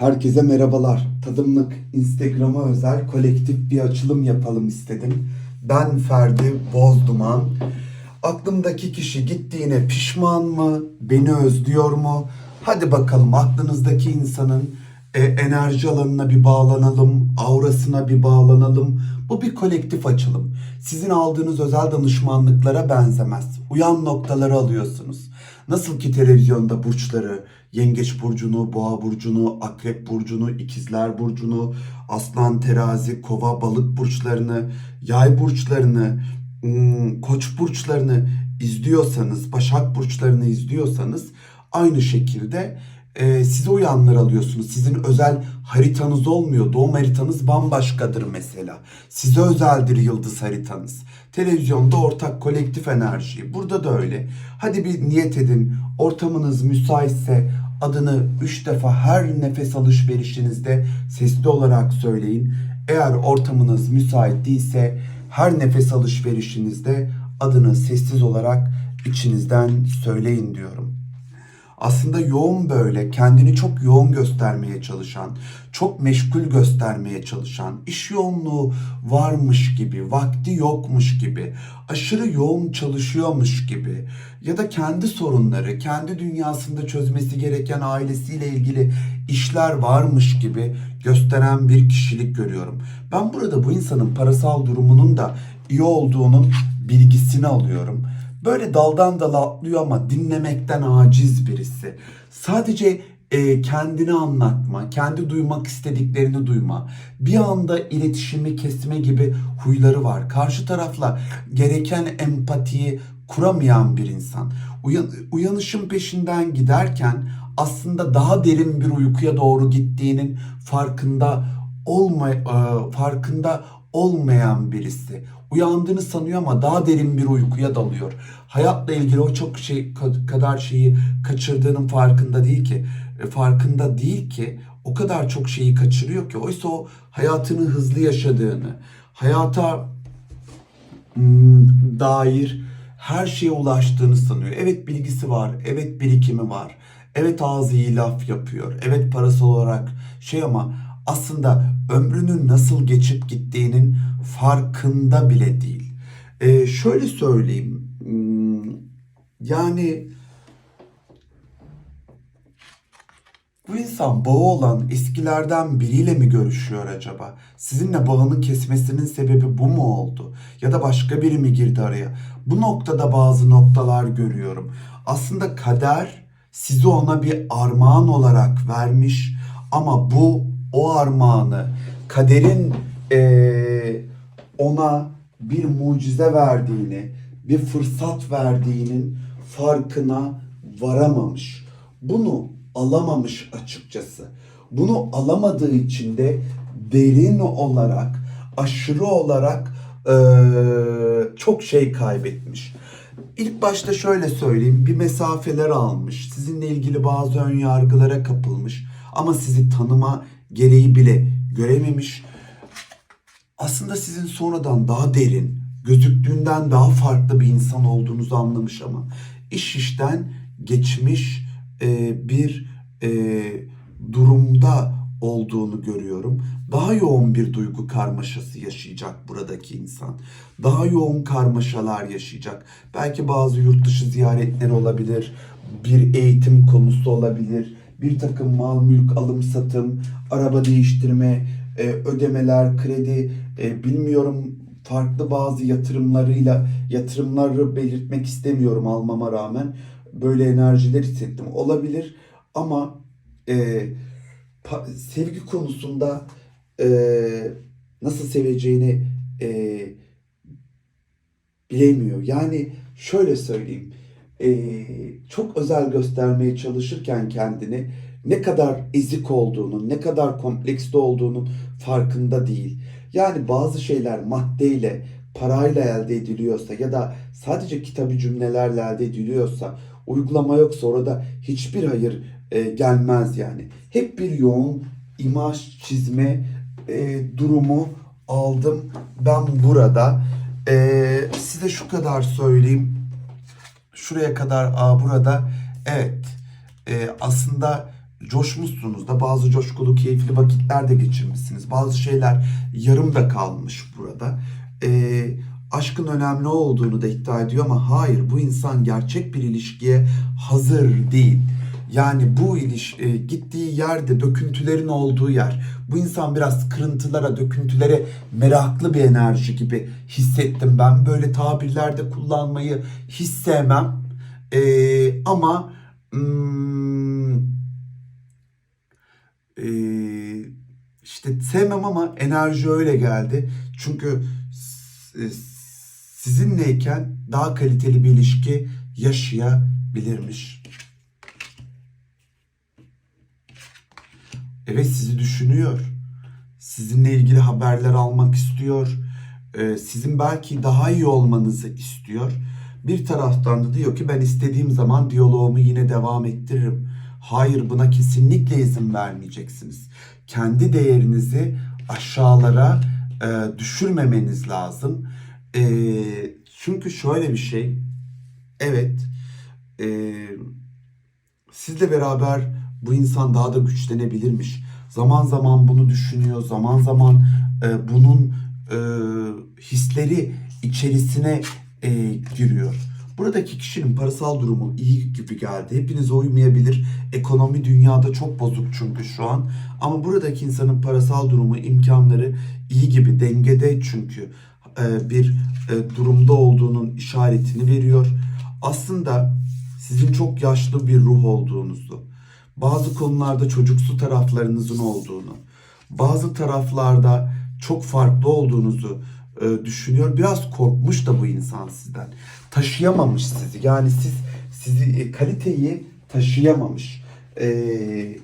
Herkese merhabalar. Tadımlık Instagram'a özel kolektif bir açılım yapalım istedim. Ben Ferdi Bozduman. Aklımdaki kişi gittiğine pişman mı? Beni özlüyor mu? Hadi bakalım aklınızdaki insanın e, enerji alanına bir bağlanalım, aurasına bir bağlanalım. Bu bir kolektif açılım. Sizin aldığınız özel danışmanlıklara benzemez. Uyan noktaları alıyorsunuz. Nasıl ki televizyonda burçları, Yengeç burcunu, Boğa burcunu, Akrep burcunu, İkizler burcunu, Aslan, Terazi, Kova, Balık burçlarını, Yay burçlarını, hmm, Koç burçlarını izliyorsanız, Başak burçlarını izliyorsanız aynı şekilde e, size uyanlar alıyorsunuz. Sizin özel haritanız olmuyor. Doğum haritanız bambaşkadır mesela. Size özeldir yıldız haritanız. Televizyonda ortak kolektif enerji. Burada da öyle. Hadi bir niyet edin. Ortamınız müsaitse adını 3 defa her nefes alışverişinizde sesli olarak söyleyin. Eğer ortamınız müsait değilse her nefes alışverişinizde adını sessiz olarak içinizden söyleyin diyorum aslında yoğun böyle kendini çok yoğun göstermeye çalışan, çok meşgul göstermeye çalışan, iş yoğunluğu varmış gibi, vakti yokmuş gibi, aşırı yoğun çalışıyormuş gibi ya da kendi sorunları, kendi dünyasında çözmesi gereken ailesiyle ilgili işler varmış gibi gösteren bir kişilik görüyorum. Ben burada bu insanın parasal durumunun da iyi olduğunun bilgisini alıyorum. Böyle daldan dala atlıyor ama dinlemekten aciz birisi. Sadece e, kendini anlatma, kendi duymak istediklerini duyma. Bir anda iletişimi kesme gibi huyları var. Karşı tarafla gereken empatiyi kuramayan bir insan. Uyan, uyanışın peşinden giderken aslında daha derin bir uykuya doğru gittiğinin farkında olma, e, farkında olmayan birisi. Uyandığını sanıyor ama daha derin bir uykuya dalıyor. Hayatla ilgili o çok şey kadar şeyi kaçırdığının farkında değil ki. E, farkında değil ki o kadar çok şeyi kaçırıyor ki. Oysa o hayatını hızlı yaşadığını, hayata hmm, dair her şeye ulaştığını sanıyor. Evet bilgisi var, evet birikimi var. Evet ağzı iyi laf yapıyor. Evet parasal olarak şey ama aslında ömrünün nasıl geçip gittiğinin farkında bile değil. Ee, şöyle söyleyeyim. Hmm, Yani bu insan bağı olan eskilerden biriyle mi görüşüyor acaba? Sizinle bağını kesmesinin sebebi bu mu oldu? Ya da başka biri mi girdi araya? Bu noktada bazı noktalar görüyorum. Aslında kader sizi ona bir armağan olarak vermiş ama bu o armağanı kaderin eee, ona bir mucize verdiğini, bir fırsat verdiğinin farkına varamamış. Bunu alamamış açıkçası. Bunu alamadığı için de derin olarak, aşırı olarak eee, çok şey kaybetmiş. İlk başta şöyle söyleyeyim, bir mesafeler almış, sizinle ilgili bazı ön yargılara kapılmış ama sizi tanıma gereği bile görememiş. Aslında sizin sonradan daha derin, gözüktüğünden daha farklı bir insan olduğunuzu anlamış ama iş işten geçmiş e, bir e, durumda olduğunu görüyorum. Daha yoğun bir duygu karmaşası yaşayacak buradaki insan. Daha yoğun karmaşalar yaşayacak. Belki bazı yurt dışı ziyaretleri olabilir. Bir eğitim konusu olabilir. Bir takım mal mülk alım satım, araba değiştirme, e, ödemeler, kredi, e, bilmiyorum farklı bazı yatırımlarıyla yatırımları belirtmek istemiyorum almama rağmen böyle enerjiler hissettim. Olabilir ama e, sevgi konusunda e, nasıl seveceğini e, bilemiyor. Yani şöyle söyleyeyim. E, çok özel göstermeye çalışırken kendini ne kadar ezik olduğunun, ne kadar kompleksli olduğunun farkında değil. Yani bazı şeyler maddeyle, parayla elde ediliyorsa ya da sadece kitabı cümlelerle elde ediliyorsa, uygulama yoksa orada hiçbir hayır e, gelmez yani. Hep bir yoğun imaj çizme e, durumu aldım ben burada. E, size şu kadar söyleyeyim. Şuraya kadar aa, burada evet e, aslında coşmuşsunuz da bazı coşkulu keyifli vakitler de geçirmişsiniz. Bazı şeyler yarım da kalmış burada. Ee, aşkın önemli olduğunu da iddia ediyor ama hayır bu insan gerçek bir ilişkiye hazır değil. Yani bu iliş e, gittiği yerde döküntülerin olduğu yer. Bu insan biraz kırıntılara, döküntülere meraklı bir enerji gibi hissettim. Ben böyle tabirlerde kullanmayı hiç sevmem. Ee, ama hmm, ee, işte sevmem ama enerji öyle geldi. Çünkü e, sizinleyken daha kaliteli bir ilişki yaşayabilirmiş. Evet sizi düşünüyor. Sizinle ilgili haberler almak istiyor. Ee, sizin belki daha iyi olmanızı istiyor. Bir taraftan da diyor ki ben istediğim zaman diyaloğumu yine devam ettiririm. Hayır buna kesinlikle izin vermeyeceksiniz. Kendi değerinizi aşağılara e, düşürmemeniz lazım. E, çünkü şöyle bir şey. Evet. E, sizle beraber bu insan daha da güçlenebilirmiş. Zaman zaman bunu düşünüyor, zaman zaman e, bunun e, hisleri içerisine e, giriyor. Buradaki kişinin parasal durumu iyi gibi geldi. Hepinize uymayabilir. Ekonomi dünyada çok bozuk çünkü şu an. Ama buradaki insanın parasal durumu, imkanları iyi gibi dengede çünkü e, bir e, durumda olduğunun işaretini veriyor. Aslında sizin çok yaşlı bir ruh olduğunuzu, bazı konularda çocuksu taraflarınızın olduğunu, bazı taraflarda çok farklı olduğunuzu e, düşünüyor. Biraz korkmuş da bu insan sizden. Taşıyamamış sizi. Yani siz sizi e, kaliteyi taşıyamamış. E,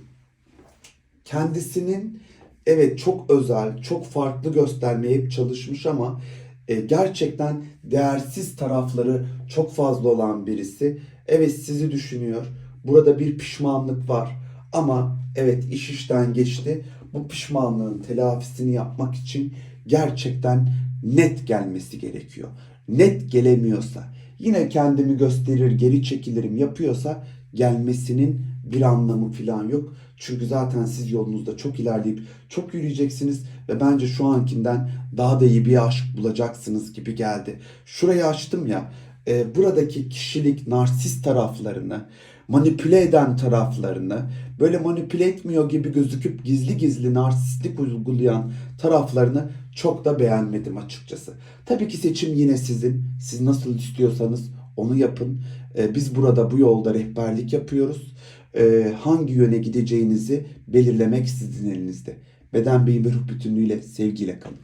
kendisinin evet çok özel, çok farklı göstermeye çalışmış ama e, gerçekten değersiz tarafları çok fazla olan birisi. Evet sizi düşünüyor. Burada bir pişmanlık var. Ama evet iş işten geçti. Bu pişmanlığın telafisini yapmak için gerçekten net gelmesi gerekiyor. Net gelemiyorsa, yine kendimi gösterir, geri çekilirim yapıyorsa gelmesinin bir anlamı falan yok. Çünkü zaten siz yolunuzda çok ilerleyip çok yürüyeceksiniz ve bence şu ankinden daha da iyi bir aşk bulacaksınız gibi geldi. Şurayı açtım ya, e, buradaki kişilik narsist taraflarını, manipüle eden taraflarını, böyle manipüle etmiyor gibi gözüküp gizli gizli narsistlik uygulayan taraflarını çok da beğenmedim açıkçası. Tabii ki seçim yine sizin. Siz nasıl istiyorsanız onu yapın. Ee, biz burada bu yolda rehberlik yapıyoruz. Ee, hangi yöne gideceğinizi belirlemek sizin elinizde. Beden, beyin ve ruh bütünlüğüyle sevgiyle kalın.